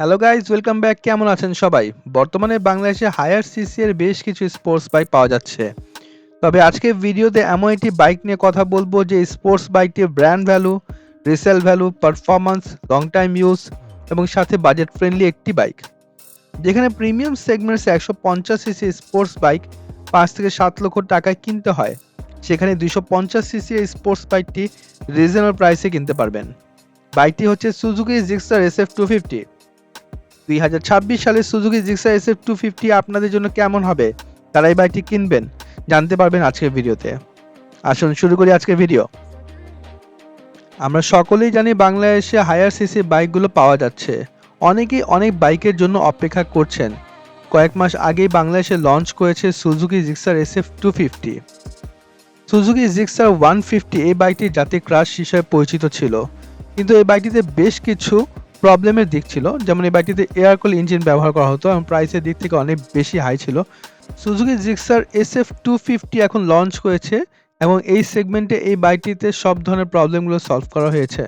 Hello guys welcome back কেমন আছেন সবাই? বর্তমানে বাংলাদেশে হায়ার সিসি এর বেশ কিছু স্পোর্টস বাইক পাওয়া যাচ্ছে। তবে আজকে ভিডিওতে এমন একটি বাইক নিয়ে কথা বলব যে স্পোর্টস বাইকটির brand value resale value performance long time use এবং সাথে বাজেট ফ্রেন্ডলি একটি বাইক যেখানে প্রিমিয়াম সেগমেন্টস একশো পঞ্চাশ সিসি স্পোর্টস বাইক পাঁচ থেকে সাত লক্ষ টাকায় কিনতে হয়। সেখানে দুইশো পঞ্চাশ সিসি স্পোর্টস বাইকটি রিজনেবল প্রাইসে কিনতে পারবেন। বাইকটি হচ্ছে Suzuki Gixxer S F two fifty দুই হাজার ছাব্বিশ সালে Suzuki Gixxer S F two fifty আপনাদের জন্য কেমন হবে? তারা এই বাইকটি কিনবেন, জানতে পারবেন আজকের ভিডিওতে। আসুন, শুরু করি আজকের ভিডিও। আমরা সকলেই জানি বাংলাদেশে হায়ার সিসি বাইকগুলো পাওয়া যাচ্ছে। অনেকেই অনেক বাইকের জন্য অপেক্ষা করছেন। কয়েক মাস আগেই বাংলাদেশে লঞ্চ করেছে Suzuki Gixxer S F two fifty Suzuki Gixxer one fifty এই বাইকটি জাতীয় ক্রাশ হিসেবে পরিচিত ছিল। কিন্তু এই বাইকটিতে বেশ কিছু প্রবলেমের দিক ছিল। যেমন এই বাইকটিতে এয়ার কুল ইঞ্জিন ব্যবহার করা হতো এবং প্রাইসের দিক থেকে অনেক বেশি হাই ছিল। Suzuki Gixxer S F two fifty এখন লঞ্চ করেছে এবং এই সেগমেন্টে এই বাইকটিতে সব ধরনের প্রবলেমগুলো সলভ করা হয়েছে।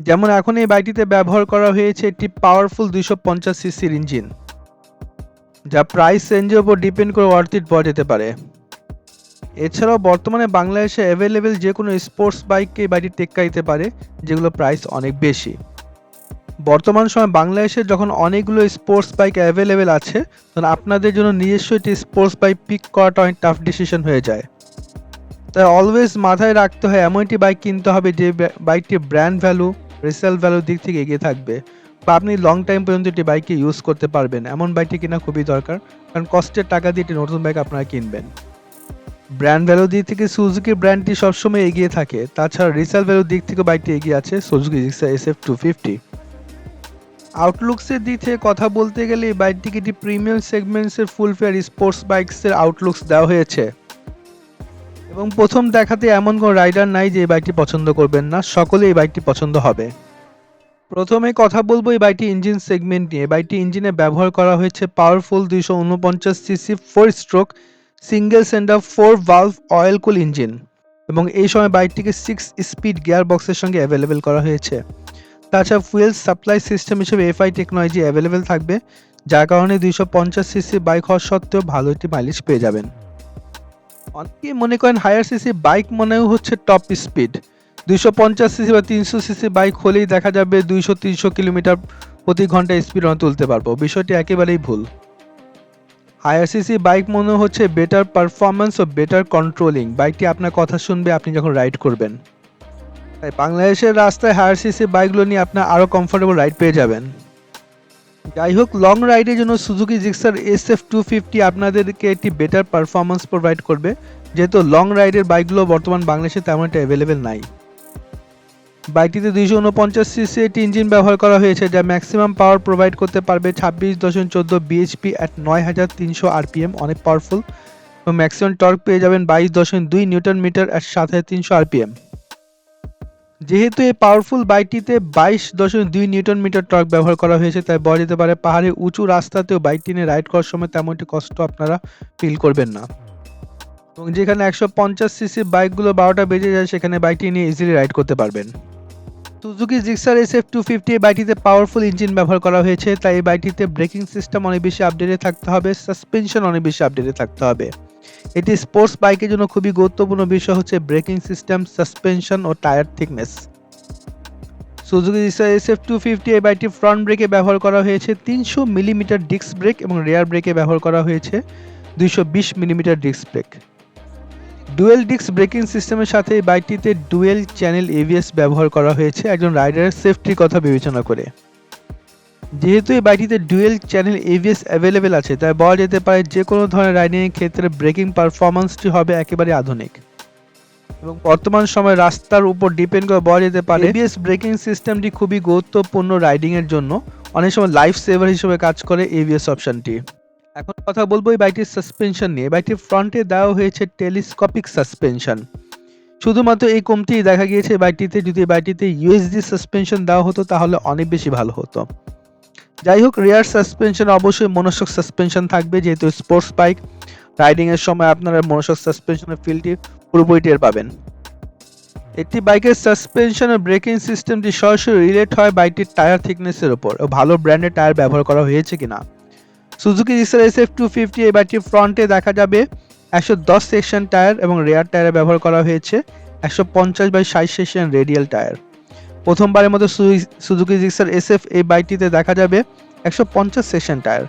যেমন এখন এই বাইকটিতে ব্যবহার করা হয়েছে একটি পাওয়ারফুল দুইশো পঞ্চাশ সিসির ইঞ্জিন যা প্রাইস রেঞ্জের উপর ডিপেন্ড করে ওয়ার্থিট পাওয়া যেতে পারে। এছাড়াও বর্তমানে বাংলাদেশে অ্যাভেলেবেল যে কোনো স্পোর্টস বাইককে এই বাইকটি টেক্কা দিতে পারে যেগুলো প্রাইস অনেক বেশি। বর্তমান সময় বাংলাদেশে যখন অনেকগুলো স্পোর্টস বাইক অ্যাভেলেবেল আছে, তখন আপনাদের জন্য নিজস্ব একটি স্পোর্টস বাইক পিক করাটা অনেক টাফ ডিসিশন হয়ে যায়। তাই অলওয়েজ মাথায় রাখতে হয়, এমন একটি বাইক কিনতে হবে যে বাইকটি ব্র্যান্ড ভ্যালু রিসেল ভ্যালুর দিক থেকে এগিয়ে থাকবে বা আপনি লং টাইম পর্যন্ত একটি বাইককে ইউজ করতে পারবেন। এমন বাইকটি কেনা খুবই দরকার, কারণ কষ্টের টাকা দিয়ে একটি নতুন বাইক আপনারা কিনবেন। ব্র্যান্ড ভ্যালু দিক থেকে সুজুকি ব্র্যান্ডটি সবসময় এগিয়ে থাকে। তাছাড়া রিসেল ভ্যালুর দিক থেকে বাইকটি এগিয়ে আছে Suzuki Gixxer S F two fifty আউটলুকসের দিক থেকে কথা বলতে গেলে বাইকটিকে একটি প্রিমিয়াম সেগমেন্টসের ফুল ফেয়ার স্পোর্টস বাইকসের আউটলুকস দেওয়া হয়েছে। এবং প্রথম দেখাতে এমন কোনো রাইডার নাই যে এই বাইকটি পছন্দ করবেন না সকলে এই বাইকটি পছন্দ হবে। প্রথমে কথা বলব এই বাইকটি ইঞ্জিন সেগমেন্ট নিয়ে। বাইকটি ইঞ্জিনে ব্যবহার করা হয়েছে পাওয়ারফুল দুইশো উনপঞ্চাশ CC four stroke single cylinder four valve oil cool engine এবং এই সময় বাইকটিকে সিক্স স্পিড গিয়ার বক্সের সঙ্গে অ্যাভেলেবেল করা হয়েছে। তাছাড়া ফুয়েল সাপ্লাই সিস্টেম হিসেবে এফআই টেকনোলজি অ্যাভেলেবেল থাকবে, যার কারণে দুইশো পঞ্চাশ সিসি বাইক হওয়ার সত্ত্বেও ভালো একটি মাইলেজ পেয়ে যাবেন। অনেকেই মনে করেন হায়ার সিসি বাইক মনেও হচ্ছে টপ স্পিড দুইশো পঞ্চাশ সিসি বা তিনশো সিসি বাইক হলেই দেখা যাবে দুইশো তিনশো কিলোমিটার প্রতি ঘণ্টা স্পিড তুলতে পারব। বিষয়টি একেবারেই ভুল। হায়ার সিসি বাইক মনে হচ্ছে বেটার পারফরমেন্স ও বেটার কন্ট্রোলিং বাইকটি আপনার কথা শুনবে, আপনি যখন রাইড করবেন। তাই বাংলাদেশের রাস্তায় হায়ার সিসি বাইকগুলো নিয়ে আপনার আরও কমফোর্টেবল রাইড পেয়ে যাবেন। যাই হোক লং রাইডের জন্য Suzuki Gixxer S F two fifty আপনাদেরকে একটি বেটার পারফরমেন্স প্রোভাইড করবে। যেহেতু লং রাইডের বাইকগুলো বর্তমান বাংলাদেশে তেমন একটা অ্যাভেলেবেল নাই। বাইকটিতে দুইশো উনপঞ্চাশ সিসি একটি ইঞ্জিন ব্যবহার করা হয়েছে, যা ম্যাক্সিমাম পাওয়ার প্রোভাইড করতে পারবে ছাব্বিশ দশমিক চোদ্দ বিএইচপি অ্যাট নয় হাজার তিনশো আরপিএম, অনেক পাওয়ারফুল এবং ম্যাক্সিমাম টর্ক পেয়ে যাবেন বাইশ দশমিক দুই নিউটন মিটার অ্যাট সাত হাজার তিনশো আরপিএম। যেহেতু এই পাওয়ারফুল বাইকটিতে বাইশ দশমিক দুই নিউটন মিটার টর্ক ব্যবহার করা হয়েছে, তাই বলা যেতে পারে পাহাড়ে উঁচু রাস্তাতেও বাইকটি নিয়ে রাইড করার সময় তেমন একটি কষ্ট আপনারা ফিল করবেন না। এবং যেখানে একশো পঞ্চাশ সিসি বাইকগুলো বারোটা বেজে যায়, সেখানে বাইকটি নিয়ে ইজিলি রাইড করতে পারবেন। Suzuki Gixxer S F two fifty এই বাইকটিতে পাওয়ারফুল ইঞ্জিন ব্যবহার করা হয়েছে, তাই এই বাইকটিতে ব্রেকিং সিস্টেম অনেক বেশি আপডেটে থাকতে হবে সাসপেনশন অনেক বেশি আপডেটে থাকতে হবে। এটি স্পোর্টস বাইকের জন্য খুবই গুরুত্বপূর্ণ বিষয় হচ্ছে ব্রেকিং সিস্টেম সাসপেনশন ও tyre thickness Suzuki Gixxer S F two fifty এই বাইকটি ফ্রন্ট ব্রেকে ব্যবহার করা হয়েছে, তিনশো মিলিমিটার ডিস্ক ব্রেক এবং রেয়ার ব্রেকে ব্যবহার করা হয়েছে, দুইশো বিশ millimetre disc brake dual disc braking সিস্টেমের সাথে এই বাইকটিতে ডুয়েল চ্যানেল এভিএস ব্যবহার করা হয়েছে একজন রাইডারের সেফটির কথা বিবেচনা করে। যেহেতু এই বাইকটিতে ডুয়েল চ্যানেল এভিএস অ্যাভেলেবেল আছে, তাই বলা যেতে পারে যে কোনো ধরনের রাইডিংয়ের ক্ষেত্রে ব্রেকিং পারফরমেন্সটি হবে একেবারে আধুনিক। এবং বর্তমান সময়ে রাস্তার উপর ডিপেন্ড করে বলা যেতে পারে এবিএস ব্রেকিং সিস্টেমটি খুবই গুরুত্বপূর্ণ রাইডিংয়ের জন্য। অনেক সময় লাইফ সেভার হিসেবে কাজ করে এবিএস অপশনটি এখন কথা বলব এই বাইকটির সাসপেনশন নিয়ে। বাইকটির ফ্রন্টে দেওয়া হয়েছে টেলিস্কোপিক সাসপেনশন শুধুমাত্র এই কমতেই দেখা গিয়েছে বাইকটিতে যদি বাইকটিতে ইউএসডি সাসপেনশন দেওয়া হতো, তাহলে অনেক বেশি ভালো হতো। যাই হোক রেয়ার সাসপেনশন অবশ্যই মনোসক সাসপেনশন থাকবে, যেহেতু স্পোর্টস বাইক রাইডিং এর সময় আপনারা মনোসক সাসপেনশনের ফিলটি পুরোপুরি টের পাবেন। একটি বাইকের সাসপেনশন ও ব্রেকিং সিস্টেমটি সরাসরি রিলেট হয় বাইকটির টায়ার থিকনেসের উপর। ও ভালো ব্র্যান্ডের টায়ার ব্যবহার করা হয়েছে কিনা? Suzuki Gixxer S F two fifty এই বাইকটির ফ্রন্টে দেখা যাবে। একশো দশ সেকশন টায়ার এবং রেয়ার টায়ারে ব্যবহার করা হয়েছে। একশো পঞ্চাশ বাই ষাট সেকশন রেডিয়াল টায়ার প্রথমবারের মতো সুজুকি জিক্সার এস এফ এই বাইকটিতে দেখা যাবে একশো পঞ্চাশ সেকশন টায়ার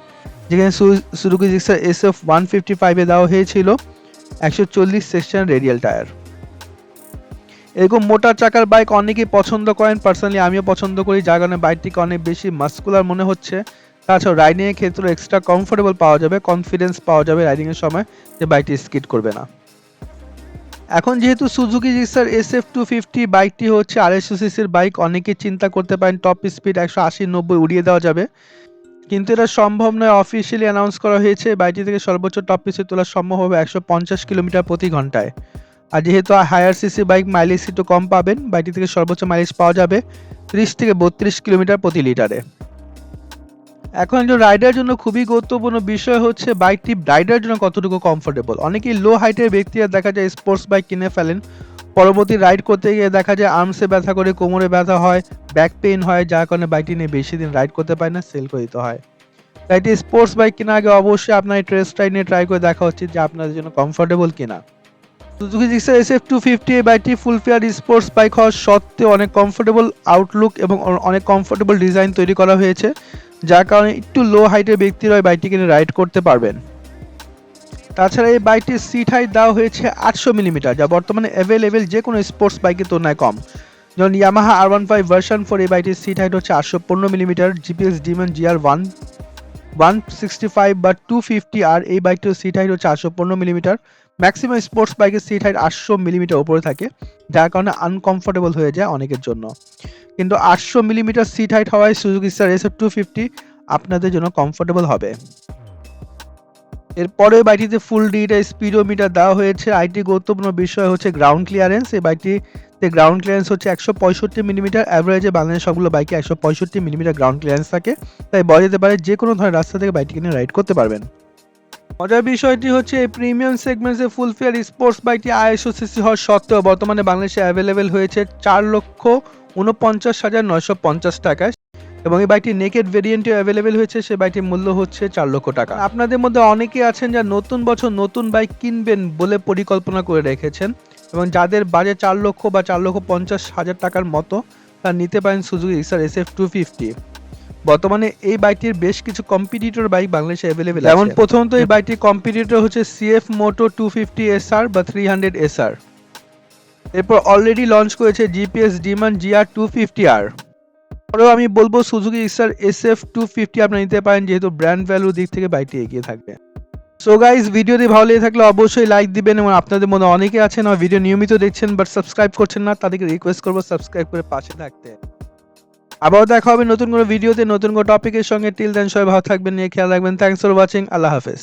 যেখানে Suzuki Gixxer S F one fifty ফাইভে দেওয়া হয়েছিল একশো চল্লিশ সেকশন রেডিয়াল টায়ার এরকম মোটা চাকার বাইক অনেকেই পছন্দ করেন। পার্সোনালি আমিও পছন্দ করি। যার কারণে বাইকটিকে অনেক বেশি মাস্কুলার মনে হচ্ছে। তাছাড়াও রাইডিংয়ের ক্ষেত্রে এক্সট্রা কমফোর্টেবল পাওয়া যাবে কনফিডেন্স পাওয়া যাবে রাইডিংয়ের সময় যে বাইকটি স্কিড করবে না। এখন যেহেতু Suzuki Gixxer S F two fifty বাইকটি হচ্ছে আড়াইশো সিসির বাইক অনেকে চিন্তা করতে পারেন টপ স্পিড একশো আশি নব্বই উড়িয়ে দেওয়া যাবে। কিন্তু এটা সম্ভব নয় অফিসিয়ালি অ্যানাউন্স করা হয়েছে বাইকটি থেকে সর্বোচ্চ টপ স্পিড তোলা সম্ভব হবে একশো পঞ্চাশ কিলোমিটার প্রতি ঘন্টায়। আর যেহেতু হায়ার সিসি বাইক মাইলেজ একটু কম পাবেন বাইকটি থেকে সর্বোচ্চ মাইলেজ পাওয়া যাবে ত্রিশ থেকে বত্রিশ কিলোমিটার প্রতি লিটারে। এখন একজন রাইডার জন্য খুবই গুরুত্বপূর্ণ বিষয় হচ্ছে বাইকটি রাইডার জন্য কতটুকু কমফোর্টেবল অনেকেই লো হাইটের ব্যক্তিরা দেখা যায় স্পোর্টস বাইক কিনে ফেলেন। পরবর্তী রাইড করতে গিয়ে দেখা যায় আর্মসে ব্যথা করে, কোমরে ব্যথা হয় ব্যাক পেইন হয়, যার কারণে বাইকটি নিয়ে বেশি দিন রাইড করতে পারে না সেল করে দিতে হয়। তাই এটি স্পোর্টস বাইক কেনার আগে অবশ্যই আপনার ট্রেস রাইড নিয়ে ট্রাই করে দেখা উচিত যে আপনাদের জন্য কমফোর্টেবল কিনা। Suzuki Gixxer S F two fifty এই বাইকটি ফুল ফেয়ার স্পোর্টস বাইক হওয়ার সত্ত্বেও অনেক কমফোর্টেবল আউটলুক এবং অনেক কমফোর্টেবল ডিজাইন তৈরি করা হয়েছে। যার কারণে একটু লো হাইটের ব্যক্তিরা ওই বাইকটি কিনে রাইড করতে পারবেন। তাছাড়া এই বাইকটির সিট হাইট দেওয়া হয়েছে আটশো মিলিমিটার যা বর্তমানে অ্যাভেলেবেল যে কোনো স্পোর্টস বাইকের তুলনায় কম। যেমন Yamaha R one five version four এই বাইকটির সিট হাইট হচ্ছে আটশো পনেরো millimetre GPX Demon GR one one sixty five বা টু ফিফটি আর এই বাইকটির সিট হাইট হচ্ছে আটশো পনেরো মিলিমিটার ম্যাক্সিমাম স্পোর্টস বাইকের সিট হাইট আটশো মিলিমিটার উপরে থাকে, যার কারণে আনকমফোর্টেবল হয়ে যায় অনেকের জন্য। কিন্তু আটশো মিলিমিটার সিট হাইট হওয়ায় সুজুকি স্টার এস টু ফিফটি আপনাদের জন্য কমফোর্টেবল হবে। এরপরে বাইকটিতে ফুল ডিটা স্পিডোমিটার দেওয়া হয়েছে। আইটি গুরুত্বপূর্ণ বিষয় হচ্ছে গ্রাউন্ড ক্লিয়ারেন্স এই বাইকটিতে গ্রাউন্ড ক্লিয়ারেন্স হচ্ছে একশো পঁয়ষট্টি মিলিমিটার অ্যাভারেজে বাংলাদেশ সবগুলো বাইকে একশো পঁয়ষট্টি মিলিমিটার গ্রাউন্ড ক্লিয়ারেন্স থাকে। তাই বলা যেতে পারে যে কোনো ধরনের রাস্তা থেকে বাইকটি কিনে রাইড করতে পারবেন। মজার বিষয়টি হচ্ছে এই প্রিমিয়াম সেগমেন্টে ফুল ফেয়ার স্পোর্টস বাইকটি আইএসও সিসি হওয়ার সত্ত্বেও বর্তমানে বাংলাদেশে অ্যাভেলেবেল হয়েছে চার লক্ষ উনপঞ্চাশ হাজার নয়শো পঞ্চাশ টাকায়। এবং এই বাইকটি নেকেড ভেরিয়েন্টে অ্যাভেলেবেল হয়েছে সে বাইকটির মূল্য হচ্ছে চার লক্ষ টাকা। আপনাদের মধ্যে অনেকে আছেন যা নতুন বছর নতুন বাইক কিনবেন বলে পরিকল্পনা করে রেখেছেন এবং যাদের বাজে চার লক্ষ বা চার লক্ষ পঞ্চাশ হাজার টাকার মতো তা নিতে পারেন Suzuki S F two fifty বর্তমানে এই বাইকটির বেশ কিছু কম্পিটিটর বাইক বাংলাদেশে অ্যাভেলেবেল যেমন প্রথমত এই বাইকটির কম্পিটিটর হচ্ছে CF Moto two fifty SR বা থ্রি হান্ড্রেড এসআর এরপর অলরেডি লঞ্চ করেছে GPX Demon GR two fifty আর পরেও আমি বলব Suzuki Gixxer S F two fifty আপনারা নিতে পারেন যেহেতু ব্র্যান্ড ভ্যালুর দিক থেকে বাইকটি এগিয়ে থাকবে। সো গাইজ ভিডিওটি ভালো লেগে থাকলে অবশ্যই লাইক দিবেন এবং আপনাদের মধ্যে অনেকে আছেন আমার ভিডিও নিয়মিত দেখছেন বাট সাবস্ক্রাইব করছেন না তাদেরকে রিকোয়েস্ট করব সাবস্ক্রাইব করে পাশে থাকতে। আবারও দেখা হবে নতুন কোনো ভিডিওতে, নতুন কোনো টপিকের সঙ্গে। টিল দেন সবাই ভালো থাকবেন, নিয়ে খেয়াল রাখবেন। থ্যাংকস ফর ওয়াচিং আল্লাহ হাফেজ।